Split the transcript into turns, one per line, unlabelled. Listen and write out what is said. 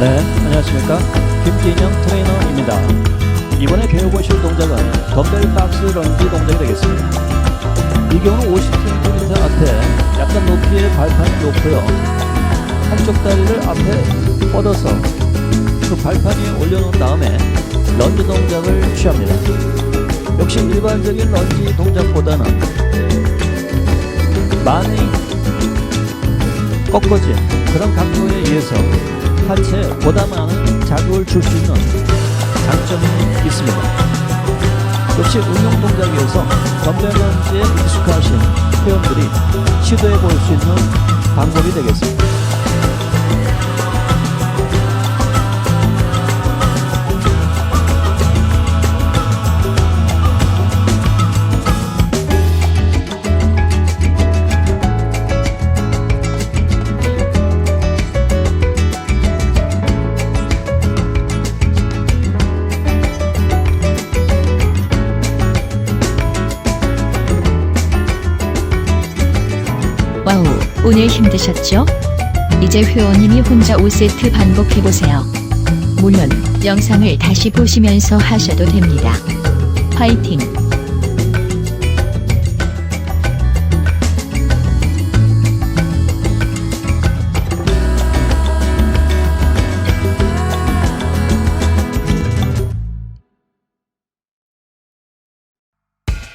네, 안녕하십니까. 김진영 트레이너입니다. 이번에 배워보실 동작은 덤벨 박스 런지 동작이 되겠습니다. 이 경우는 50cm 앞에 약간 높이의 발판이 놓고요. 한쪽 다리를 앞에 뻗어서 그 발판 위에 올려놓은 다음에 런지 동작을 취합니다. 역시 일반적인 런지 동작보다는 많이 꺾어진 그런 각도에 의해서 하체에 보다 많은 자극을 줄 수 있는 장점이 있습니다. 역시 운동 동작에서 덤벨 런지에 익숙하신 회원들이 시도해 볼 수 있는 방법이 되겠습니다.
와우, 오늘 힘드셨죠? 이제 회원님이 혼자 5세트 반복해보세요. 물론 영상을 다시 보시면서 하셔도 됩니다. 화이팅!